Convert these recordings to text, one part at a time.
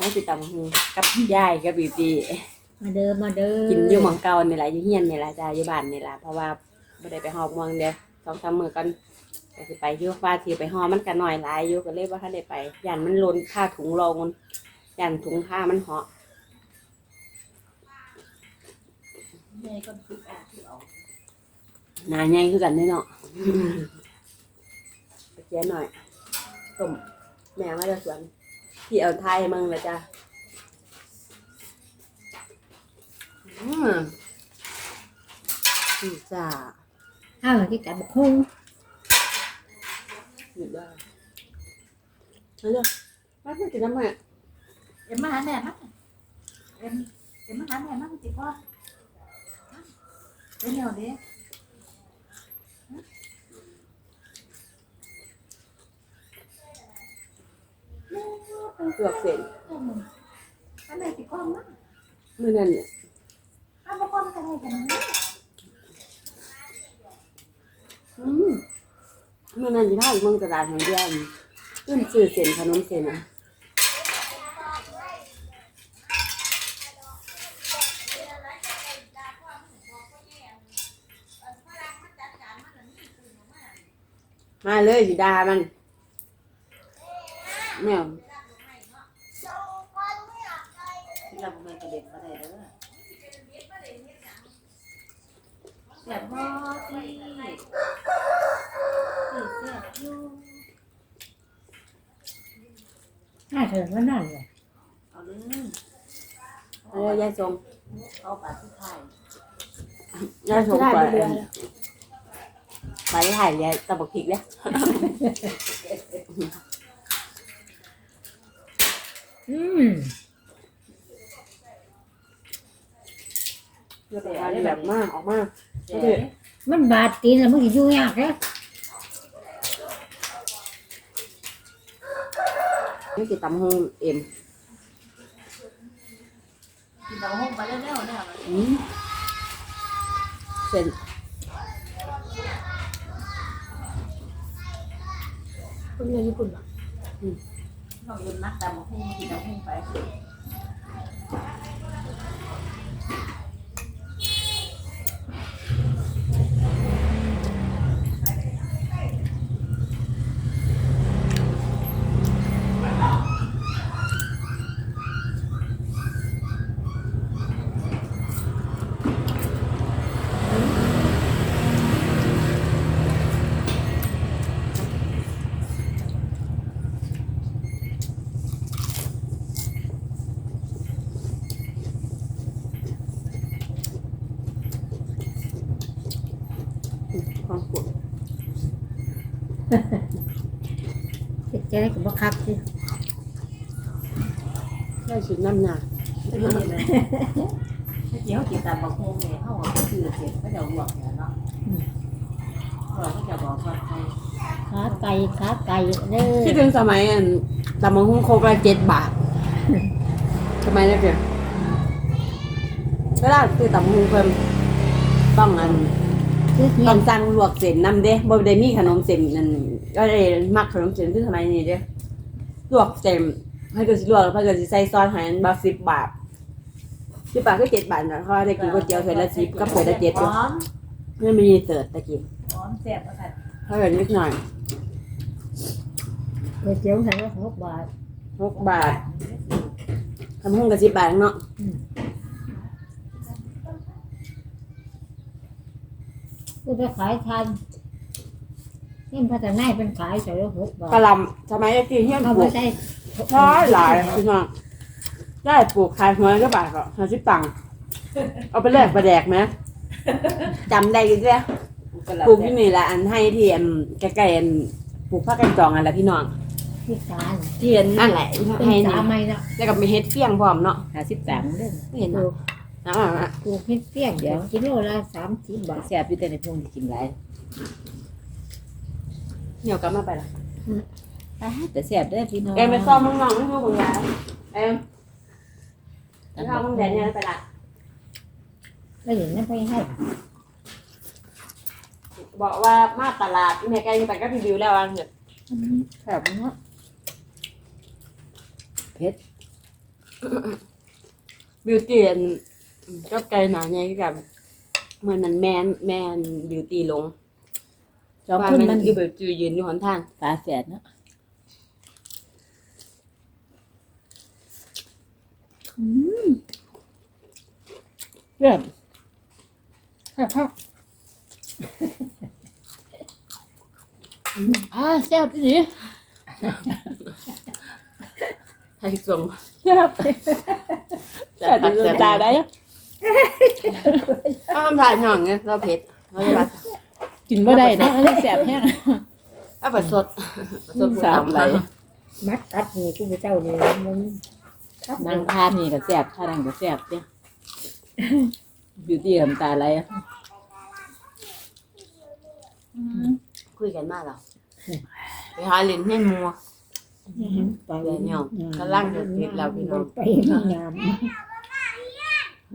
ไม่ติดตามหูกับยายกับบีบีมาเด้อมาเด้อกินอยู่หมองเก่านี่แหละอยู่เฮียนนี่แหละจ้าอยู่บ้านนี่แหละเพราะว่าไม่ได้ไปหอบเมืองเด้อสองสามมื้อกันก็สิไปอยู่ฟ้าที่ไปหอมันก็น้อยหลายอยู่ก็เลยว่าถ้าได้ไปย่านมันล้นค่าถุงรองมันย่านถุงผ้ามันเหาะแม่ก็คืออะที่เอาหนาใหญ่คือกันเด้อเนาะไปเจียหน่อยต้มแม่มาจากสวน ที่เอาไทยมึงละจ้าอืมอืมจ้าข้าวที่กับบักหุ่งหยุดได้เอาเลยมาเพื่อกินน้ำมันเอ็มมาหาแม่มั้งเอ็มเอ็มมาหาแม่มั้งจิพ่อ เป็นแนวนี้เปลือกเส้นอันไหนจิก้อนมั้งมื่อนั้นเนี่ยอันบ่ก้อนกันไหนกันนะอืมมื่อนั้นที่พาอีกเมืองตลาดแห่งเดียวขึ้นซื้อเส้นขนมเส้นอะมาเลยสิดามันเนี่ย ที่เราไม่กระเด็นมาได้เด้อแบบบ่ที่ที่เสียบอยู่น่าเถิดว่านั่นเลยเอาเลยเอาเลยยายทรงเอาปากที่ไทยยายทรงไปไปถ่ายยายตะบกพริกเนี่ยอืม เดี๋ยวไปทานแบบมากออกมากเดี๋ยวมันบาดตีนแล้วมันก็อยู่ยากเลยนี่คือตำหงเอ็มกินเอาห้องไปแล้วๆเนี่ยอืมเส้นคนเรียนญี่ปุ่นอะน้องยืนนักตำห้องกินเอาห้องไป ความปวดเจ็บใจได้กับบักคักสิใช่ชุดน้ำหนักไม่รู้เลยถ้าเกี่ยวกินตำบักห้องเนี่ยเขาบอกคือเสร็จก็จะหวกเนี่ยเนาะเราก็จะบอกว่าใครขาไก่ขาไก่เด้คิดอถึงสมัยอันตำมะฮุ่งโคกละเจ็ดบาทสมัยนั้นเพียงเวลาซื้อตำมะฮุ่งเพิ่มต้องอันคือเฮีย ต้อนงสั่งลวกเส้นนำเด้บ่ได้มีขนมเส้นนั่นก็ได้มักขนมเส้นคือสมัยนี้เด้ลวกเส้นให้ก็สิลวกแล้วเพิ่นก็สิใส่ซอสให้อันบาสิบบาทสิบบาทก็เจ็ดบาทนะเพราะว่าได้กินก๋วยเตี๋ยวถ้วยละสิบกับถ้วยละเจ็ดหอยู่อมไม่มีเสิร์ฟตะกี้หอมแซ่บค่ะเท่าไหร่นิดหน่อยก๋วยเตี๋ยวใส่ละหกบาทหกบาททำห้องกับสิบบาทเนาะ ก็ไปขายทันนี่พัฒนาเป็นขายใส่ละหกบาทกะหล่ำสมัยตะกี้เฮียนเอาปลูไปกใส่ใช่หลายพี่น้องได้ปลูกขายหัวก็บาทก็ห้าสิบตังค์เอาไปแลกไปแดกไหมจำได้กันเด้อปลูกที่นี่แหละอันให้ที่อันใกล้ๆอันปลูกผักกันจองอันละพี่น้องที่การที่อันนั่นแหละเป็นให้สานี่ไม่เนาะแล้วก็มีเฮ็ดเฟี้ยงพร้อมเนาะห้าสิบสามเด้อ ไม่เห็นปลูเนาะกน้ำ อะปลูกเฮ็ดเปี้ยงเดี๋ยวกิโลละสามสิบบาทแซ่บอยู่แต่ในพวงที่กินหลายเหนียวกลับมาไปละอ่าแต่แซ่บเด้อพี่น้องเอ็มไปซ่อมน้องๆไม่รู้ของยายเอ็มไปทำมึงแดนเนี่ยไปละแล้วอย่างนั้นไปให้บอกว่ามาตลาดแม่ไก่ไปก็รีวิวแล้วว่าเถอะแบบเนาะบิวตี้ อันก็ไกลหนาไงกับเหมือนนั้นแมนแมนบิวตี้ลงสองว่าคนมัมันนอีบิวตี้ยืนอยู่หนทางฝาแฝดเนาะอืมเรื่องครับครับอ่าแซ่บดีไทยส่ง แซ่บแซ่บดีตาได้ ถ้าทำถ่ายห่องไงเราเผ็ดเราจะรัดกินบ่ได้เนาะอันนี้แซ่บแห้งถ้าผัดสดผัดสดสามไหลมัดตัดนี่กูไปเจ้านี่มันครับนางทานนี่ก็แซ่บทานนั่นก็แซ่บเด้บิวตี้ทำตาไหลอะคุยกันมากหรอไปหาเล่นเล่นมัวไปเดี๋ยวเนี่ยกำลังจะเก็บแล้วพี่น้องไปงาม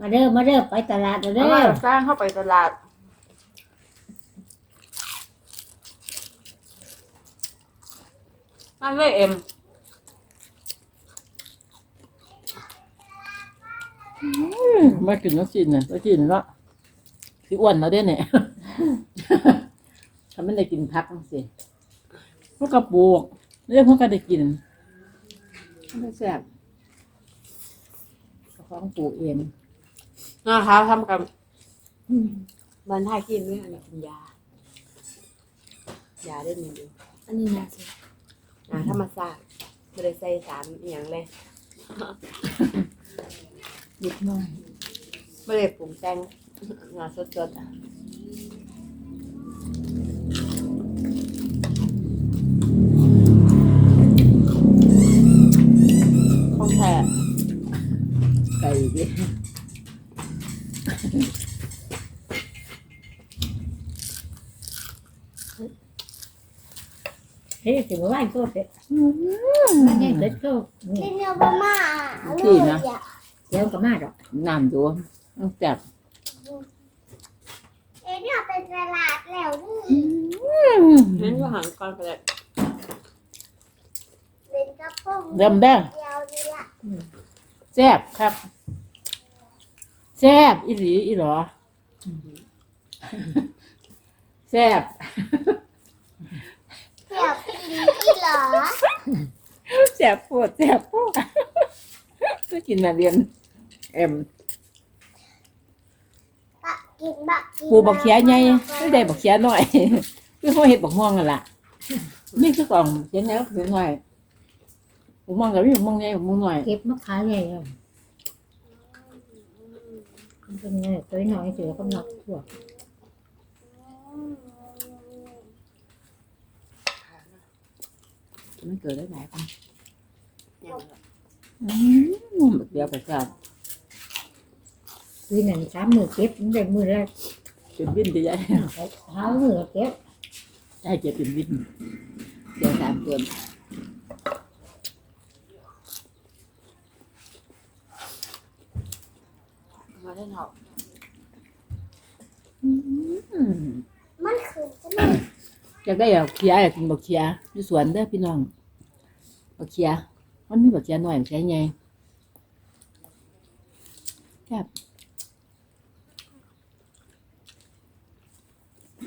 มาเด้อมาเด้อไปตลาดเด้แล้วอมาสร้างเข้าไปตลาดนั่นเลยเอ็มมากินน้ำจีนน่ะน้ำจีนเนาะคืออ้วนแล้วเด้เนี่ยถ้ามันได้กินพักสิพวกกระปูกเรียกพวกก็ได้กินไม่แซ่บกระของปลูกเอง นะคะทำกับบันทากินด้วยอันนี้กินยายาได้มีอยู่อันนี้นะสิยาธรรมชาติไม่ได้ใส่สารอหย่างเลยนิดหน่อยไม่ได้ปรุงแต่งงาสดๆอะของแท้ ไก่ดิ เฮ้ยสิบ่ไหวโตเด้มันยังเด็ดโตนี่เป็นเนื้อบะหม่าที่นะเลยอะเดี๋ยวก็มาดอกน้ำดูต้องแซ่บเอ็นเนี่ยเป็นตลาดแล้วนี่เน้นว่าหางก่อนไปเลยเป็นกระโปรงเริ่มแด้งเดียวนี่ละแซ่บครับแซ่บอีหลีอีหรอแซ่บ เที่ยวกินที่เหรอแซ่บปวดแซ่บปวดก็กินมาเรียนเอ็มบักกินบักกินปูบักเขียใหญ่ไม่ได้บักเขียน้อยคือเขาเห็ดบักม่วงกันล่ะนี่คือกล่องเขียนใหญ่ก็เขียนน้อยบักม่วงกับพี่บักม่วงใหญ่บักม่วงน้อยเก็บมาขายใหญ่เลยมันเป็นไงตัวน้อยเสือก็หนักทั่วมั นเกิดได้หลายคนอย่างอืมเดียวไปจับคือนั่นสามมือเก็บมันได้มือละ เป็นวินไปใหญ่เท้ามือเก็บ ได้เจ็บเป็นวินเดี๋ยวสามตัว มาได้เถอะ อืม มันคือจะไม่ อยากได้เอาเขียอยากกินบักเขียอยู่สวนเด้อพี่น้องบักเขียมันมีบักเขียน้อยบักเขียใหญ่แซ่บ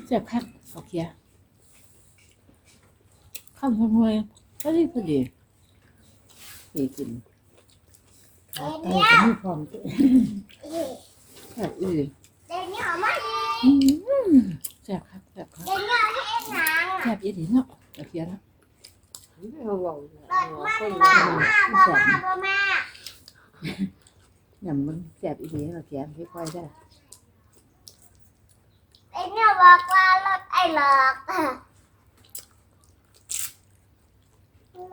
แซ่บคักบักเขียข้าวหอยๆก็ดีพอดีดีกินขาไก่ก็มีพร้อมสิแซ่บอีหลี เดี๋ยวนี้เอามาอีกอืมแซ่บครับแซ่บครับเดี๋ยวนี้ ซ่บอีหลีเนาะบักเขียเนาะม่เอาบอกรถมันบ้ามาบ้าบ้าแมายำมันแซ่บอีหลีบักเขียค่อยๆได้เอ็นเนี่ยบอกว่ารถไอ้หลอก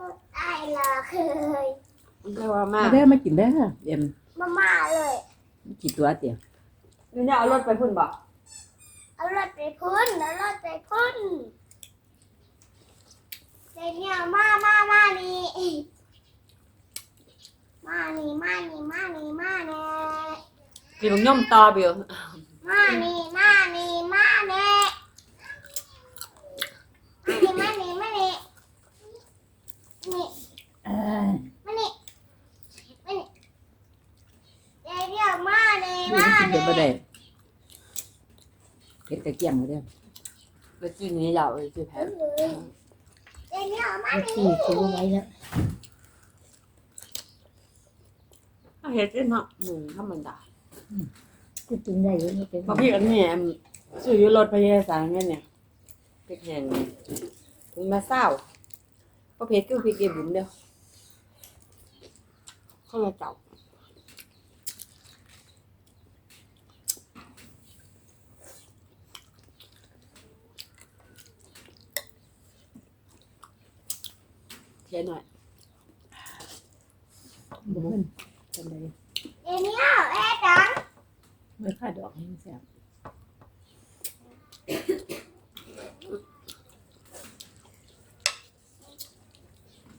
รถไอ้หลอกเคยมันก็ว่ามามาได้มากินได้ค่ะเอ็มมามาเลย กี่ตัวเตียวนี่เนี่ยเอารถไปพุ่นบอกเอารถไปพุ่นเอารถไปพุ่น เดี๋ยวเนี่ยมามามานี่มานี่มานี่มานี่มานี่กินมันย่อมต่อเบลมานี่มานี่มานี่มานี่มานี่มานี่นี่เออมานี่มานี่เฮ็ดบ่ได้เฮ็ดกระเกียงบ่ได้แล้วจีนี้เราเลยจีแพ้เดี๋ยวนี้ออก มาเอาที่ซื้อไว้แล้วถ้าเฮ็ดได้เนาะหนึ่งธรรมดากูกินได้อยู่ไม่เป็นเพราะพี่อันนี้แอมซื้ออยู่รถพยาสารเนี่ยเนี่ยพริกแห้งนี่ถึงมาเศร้าเพราะเพชรก็พริกเก็บบุ๋มเดียวเข้ามาเจ้า เทียนหน่อยบ่เพิ่นจำได้เดี๋ยวนี้เอาแอร์ดังไม่ค่าดอกให้แซ่บ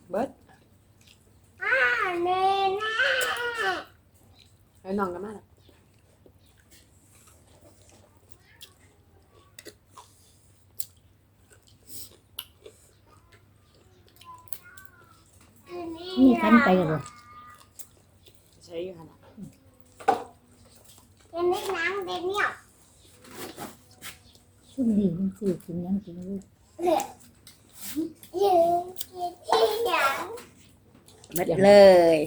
เบิร์ดอ่าเนน่าให้น้องกันมาแล้ว นี่ทันไปแล้วบ่ใช้อยู่ขนาดเดี๋ยวนี้หนังเดี๋ยวนี้ช่วงนี้มันซื้อกินหยังกินอยู่ยืนกินที่หยังเบิดเลย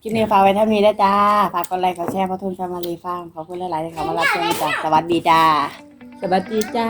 คลิปนี้ฝากไว้เท่านี้แล้วจ้าฝากกดไลค์กดแชร์พระทุนชามารีฟาร์มขอบคุณหลายๆที่เข้ามารับชมจ้าสวัสดีจ้าสวัสดีจ้า